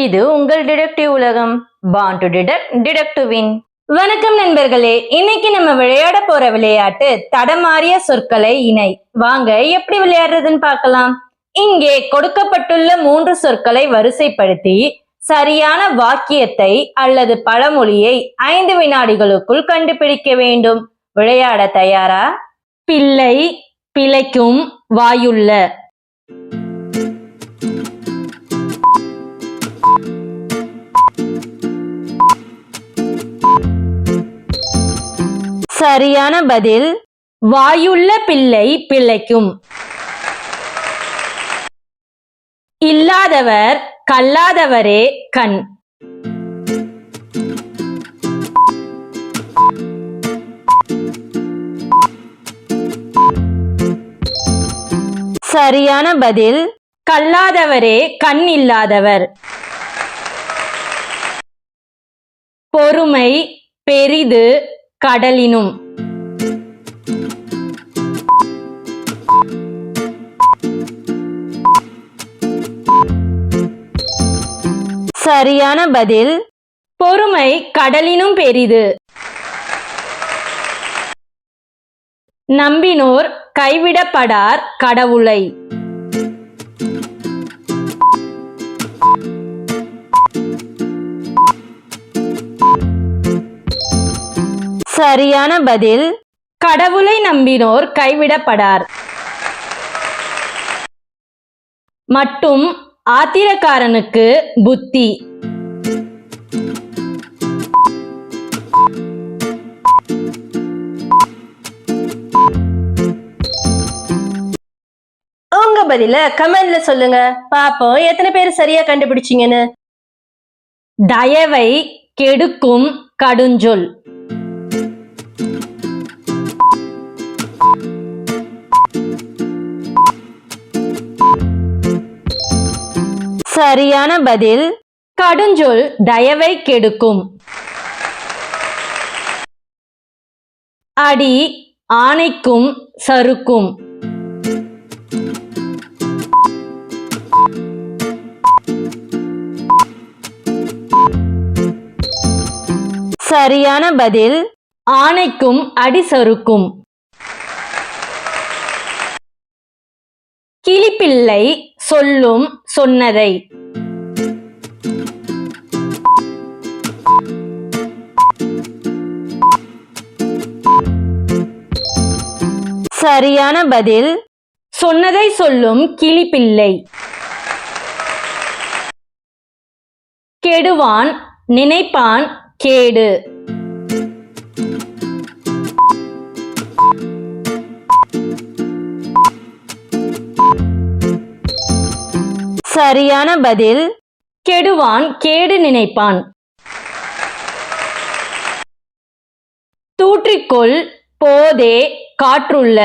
இது உங்கள் டிடெக்டிவ் உலகம். Born to detect detect win வணக்கம் நண்பர்களே. இன்னைக்கு நம்ம விளையாட போற விளையாட்டு தடமாறிய சொற்களை இணை. வாங்க எப்படி விளையாடுறதுன்னு பார்க்கலாம். இங்கே கொடுக்கப்பட்டுள்ள மூன்று சொற்களை வரிசைப்படுத்தி சரியான வாக்கியத்தை அல்லது பழமொழியை ஐந்து வினாடிகளுக்குள் கண்டுபிடிக்க வேண்டும். விளையாட தயாரா? பிள்ளை பிழைக்கும் வாயுள்ள. சரியான பதில் வாயுள்ள பிள்ளை பிழைக்கும். இல்லாதவர் கல்லாதவரே கண். சரியான பதில் கல்லாதவரே கண் இல்லாதவர். பொறுமை பெரிது கடலினும். சரியான பதில். பொறுமை கடலினும் பெரிது. நம்பினோர் கைவிடப்படார் கடவுளை. சரியான பதில் கடவுளை நம்பினோர் கைவிடப்படார். மட்டும் ஆத்திரக்காரனுக்கு புத்தி. உங்க பதில கமெண்ட்ல சொல்லுங்க. பாப்போம் எத்தனை பேர் சரியா கண்டுபிடிச்சீங்கன்னு. தயவை கெடுக்கும் கடுஞ்சொல். சரியான பதில் கடுஞ்சொல் தயவை கெடுக்கும். அடி ஆணைக்கும் சறுக்கும். சரியான பதில் ஆணைக்கும் அடி சறுக்கும். கிளிப்பிள்ளை சொல்லும் சொன்னதை. சரியான பதில் சொன்னதை சொல்லும் கிளிப்பிள்ளை. கெடுவான் நினைப்பான் கேடு. சரியான பதில். கெடுவான் கேடு நினைப்பான். தூற்றிக்கொள் போதே காற்றுள்ள.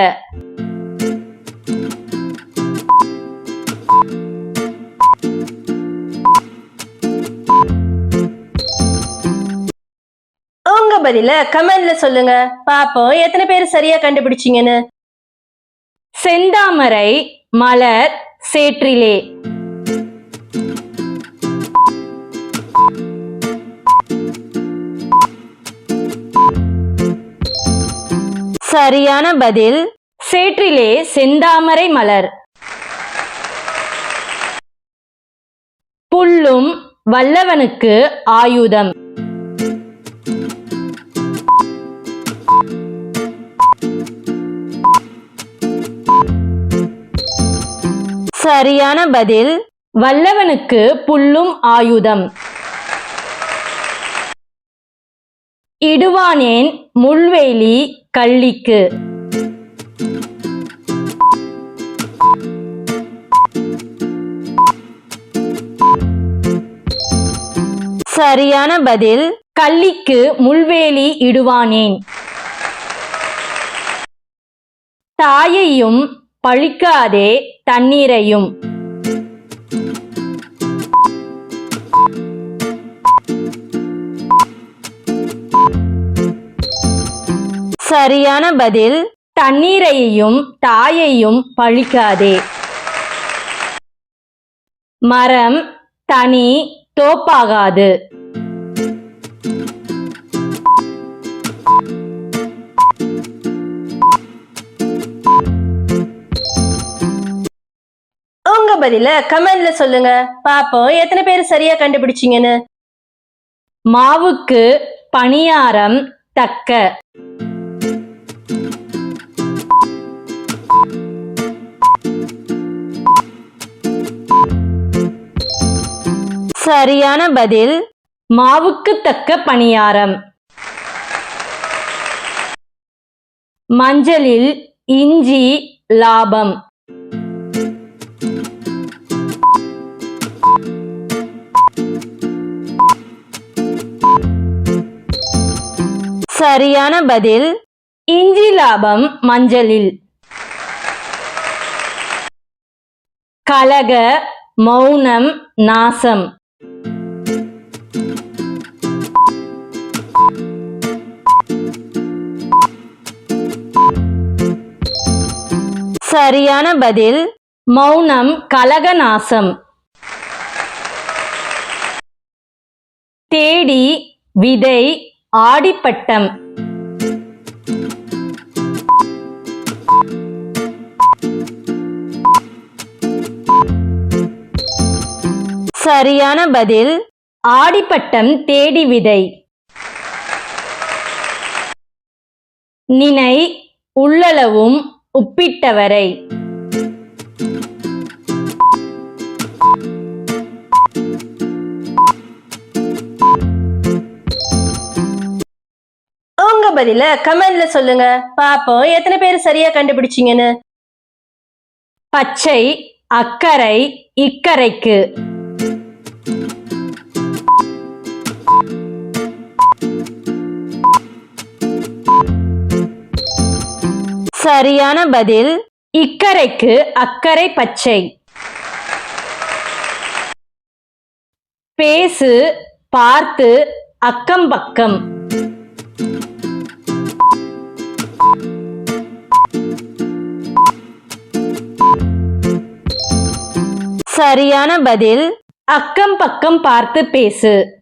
உங்க பதில கமெண்ட்ல சொல்லுங்க. பாப்போம் எத்தனை பேர் சரியா கண்டுபிடிச்சீங்கன்னு. செந்தாமரை மலர் சேற்றிலே. சரியான பதில் சேற்றிலே செந்தாமரை மலர். புல்லும் வல்லவனுக்கு ஆயுதம். சரியான பதில் வல்லவனுக்கு புல்லும் ஆயுதம். இடுவானேன் முள்வேலி கள்ளிக்கு. சரியான பதில் கள்ளிக்கு முள்வேலி இடுவானேன். தாயையும் பழிக்காதே தண்ணீரையும். சரியான பதில் தண்ணீரையும் தாயையும் பழிக்காதே. மரம் தனி தோப்பாகாது. உங்க பதில கமெண்ட்ல சொல்லுங்க. பாப்போம் எத்தனை பேர் சரியா கண்டுபிடிச்சிங்கன்னு. மாவுக்கு பணியாரம் தக்க. சரியான பதில் மாவுக்கு தக்க பணியாரம். மஞ்சளில் இஞ்சி லாபம். சரியான பதில் இஞ்சி லாபம் மஞ்சளில். கலக மௌனம் நாசம். சரியான பதில் மௌனம் கலக நாசம் தேடி விதை ஆடிப்பட்டம். சரியான பதில் ஆடிப்பட்டம் தேடி விதை. நினை உள்ளளவும் உப்பிட்டவரை உங்க பதில கமெண்ட்ல சொல்லுங்க. பாப்போம் எத்தனை பேர் சரியா கண்டுபிடிச்சீங்கன்னு. பச்சை அக்கறை இக்கரைக்கு சரியான பதில் இக்கரைக்கு அக்கறை பச்சை. பேசு பார்த்து அக்கம் பக்கம். சரியான பதில் அக்கம் பக்கம் பார்த்து பேசு.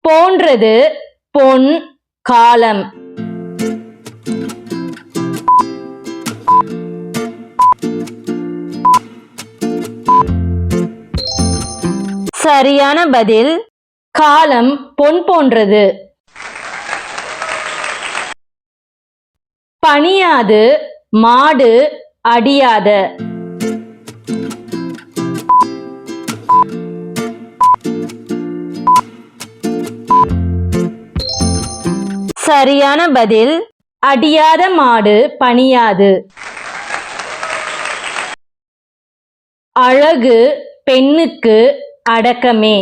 போன்றது பொன் காலம். சரியான பதில் காலம் பொன் போன்றது. பணியாது மாடு அடியாத. சரியான பதில் அடியாத மாடு பணியாது. அழகு பெண்ணுக்கு அடக்கமே.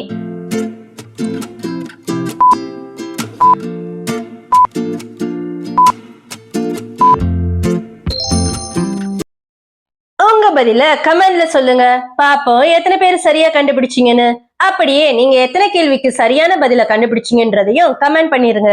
உங்க பதில கமெண்ட்ல சொல்லுங்க. பாப்போம் எத்தனை பேர் சரியா கண்டுபிடிச்சீங்கன்னு. அப்படியே நீங்க எத்தனை கேள்விக்கு சரியான பதில கண்டுபிடிச்சீங்கன்றதையும் கமெண்ட் பண்ணிருங்க.